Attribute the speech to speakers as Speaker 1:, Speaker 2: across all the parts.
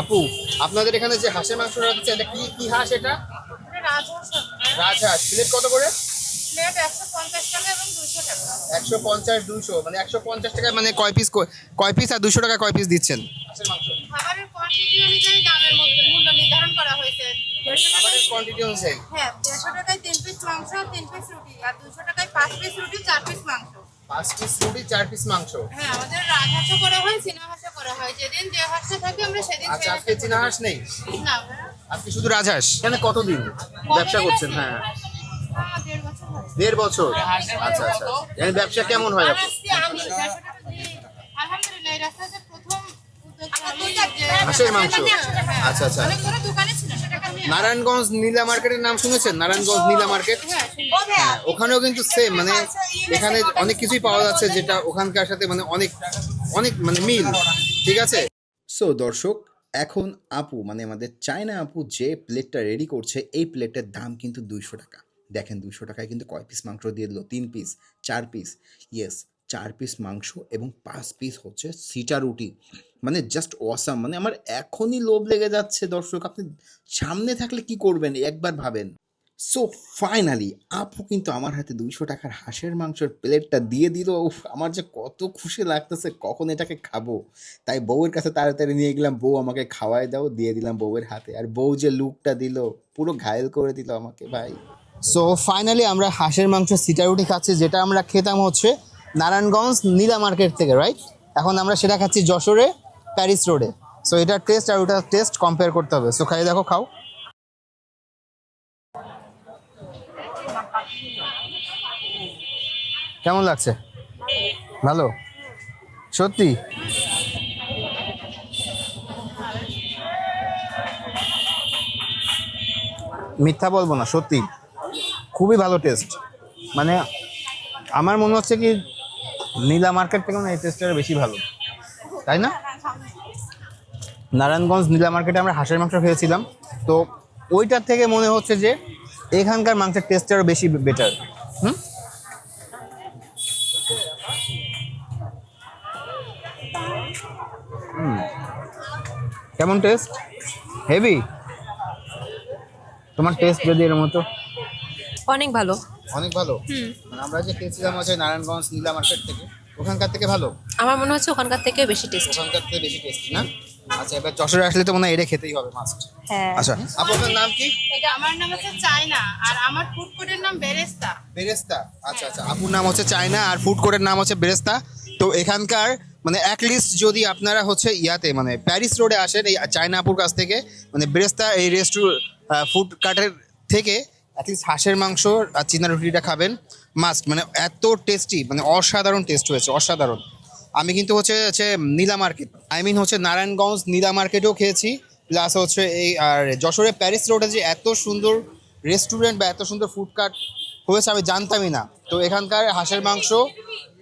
Speaker 1: আপু আপনাদের এখানে যে হাঁসের মাংস দিচ্ছে এটা কি কি হাঁস এটা? রাজহাঁস প্লেট কত করে?
Speaker 2: একশো পঞ্চাশ টাকা এবং দুশো
Speaker 1: মানে একশো পঞ্চাশ মানে কয় পিস কয় পিস আর দুশো টাকা কয় পিস দিচ্ছেন? হাঁসের মাংস।
Speaker 2: খাবারের কোয়ান্টিটি অনুযায়ী দামের মধ্যে মূল্য নির্ধারণ করা হয়েছে। দেড়শো
Speaker 1: খাবারের কোয়ান্টিটি অনুযায়ী?
Speaker 2: হ্যাঁ দেড়শো টাকায় তিন পিস মাংস তিন পিস রুটি আর দুশো টাকায় পাঁচ পিস রুটি চার পিস মাংস।
Speaker 1: পাঁচ পিস রুটি চার পিস মাংস।
Speaker 2: হ্যাঁ আমাদের রাজহাঁসও করা হয় হাঁসও করা হয়। যেদিন যে হাঁসটা থাকে আমরা সেদিন
Speaker 1: আচ্ছা আজকে চীনা হাঁস নেই?
Speaker 2: না।
Speaker 1: আজকে শুধু রাজহাঁস এখানে কতদিন ব্যবসা করছেন? হ্যাঁ।
Speaker 2: হ্যাঁ, দেড় বছর হয়েছে।
Speaker 1: দেড় বছর? আচ্ছা আচ্ছা। এখানে ব্যবসা কেমন হয়? হাঁসের মাংস?
Speaker 2: হ্যাঁ।
Speaker 1: আচ্ছা, আচ্ছা। নারায়ণগঞ্জ নীলা মার্কেটের নাম শুনেছেন? নারায়ণগঞ্জ নীলা মার্কেট?
Speaker 2: হ্যাঁ,
Speaker 1: হ্যাঁ, ওখানেও কিন্তু সেম মানে এখানে অনেক কিছুই পাওয়া যাচ্ছে যেটা ওখানকার সাথে মানে অনেক অনেক মানে মিল। ঠিক আছে?
Speaker 3: সো দর্শক, এখন আপু মানে আমাদের চায়না আপু যে প্লেটটা রেডি করছে, এই প্লেটের দাম কিন্তু দুইশো টাকা। দেখেন দুইশো টাকায় কিন্তু কয় পিস মাংস দিয়ে দিল? তিন পিস চার পিস ইয়েস চার পিস মাংস এবং পাঁচ পিস হচ্ছে সিটা রুটি। মানে জাস্ট অসাম মানে আমার এখনই লোভ লেগে যাচ্ছে, দর্শক। আপনি সামনে থাকলে কি করবেন? একবার ভাবেন। সো ফাইনালি আপু কিন্তু আমার হাতে দুইশো টাকার হাঁসের মাংসের প্লেটটা দিয়ে দিল। উফ, আমার যে কত খুশি লাগতেছে, কখন এটাকে খাব? তাই বউয়ের কাছে তাড়াতাড়ি নিয়ে গেলাম, বউ আমাকে খাওয়াই দাও, দিয়ে দিলাম বউয়ের হাতে। আর বউ যে লুকটা দিল, পুরো ঘায়েল করে দিল আমাকে, ভাই।
Speaker 1: সো ফাইনালি আমরা হাঁসের মাংস সিটা রুটি খাচ্ছি, যেটা আমরা খেতাম হচ্ছে নারায়ণগঞ্জ নীলা মার্কেট থেকে রাইট এখন আমরা সেটা খাচ্ছি যশোরে, প্যারিস রোডে। সো এটার টেস্ট আর ওটার টেস্ট কম্পেয়ার করতে হবে। সো খাই, দেখো, খাও। কেমন লাগছে? ভালো? সত্যি? মিথ্যা বলব না, সত্যি। খুবই ভালো টেস্ট মানে আমার মনে হচ্ছে কি, নীলা মার্কেট থেকে এই টেস্টটা বেশি ভালো। তাই না? নারায়ণগঞ্জ নীলা মার্কেটে আমরা হাঁসের মাংস খেয়েছিলাম। তো ওইটার থেকে মনে হচ্ছে যে, এখানকার মাংসের টেস্টটা আরও বেশি বেটার হুম? কেমন টেস্ট? হেভি তোমার টেস্ট যদি এর মতো।
Speaker 4: অনেক ভালো।
Speaker 1: অনেক ভালো? মানে আমরা যে খেয়েছিলাম হচ্ছে নারায়ণগঞ্জ নীলা মার্কেট থেকে ওখানকার থেকে ভালো?
Speaker 4: আমার মনে হচ্ছে ওখানকার থেকে বেশি টেস্ট।
Speaker 1: ওখানকার থেকে বেশি টেস্ট না? আচ্ছা এবার যশোরে আসলে তো মনে হয় এটা খেতেই হবে মাস্ট
Speaker 4: হ্যাঁ।
Speaker 1: আচ্ছা আপু আপনার নাম কি?
Speaker 2: এটা আমার নাম হচ্ছে চায়না আর আমার ফুড কোর্টের নাম বেরেস্তা।
Speaker 1: বেরেস্তা। আচ্ছা আচ্ছা আপুর নাম হচ্ছে চায়না আর ফুড কোর্টের নাম হচ্ছে বেরেস্তা। তো এখানকার মানে লিস্ট যদি আপনারা হচ্ছে ইয়াতে মানে প্যারিস রোডে আসেন এই চায়না আপুর কাছ থেকে মানে বেরেস্তা এই রেস্টু ফুড কার্টের থেকে অ্যাটলিস্ট হাঁসের মাংস আর চিনা রুটিটা খাবেন মাস্ট মানে এত টেস্টি মানে অসাধারণ টেস্ট হয়েছে, অসাধারণ। আমি কিন্তু হচ্ছে হচ্ছে নীলা মার্কেট আই মিন হচ্ছে নারায়ণগঞ্জ নীলা মার্কেটেও খেয়েছি প্লাস হচ্ছে এই, আর যশোরে প্যারিস রোডে যে এত সুন্দর রেস্টুরেন্ট বা এত সুন্দর ফুড কার্ট হয়েছে আমি জানতামই না। তো এখানকার হাঁসের মাংস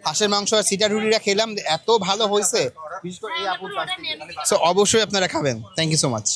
Speaker 1: হাঁসের মাংস আর সিটা রুটিটা খেলাম এত ভালো হয়েছে। সো অবশ্যই আপনারা খাবেন। Thank you so much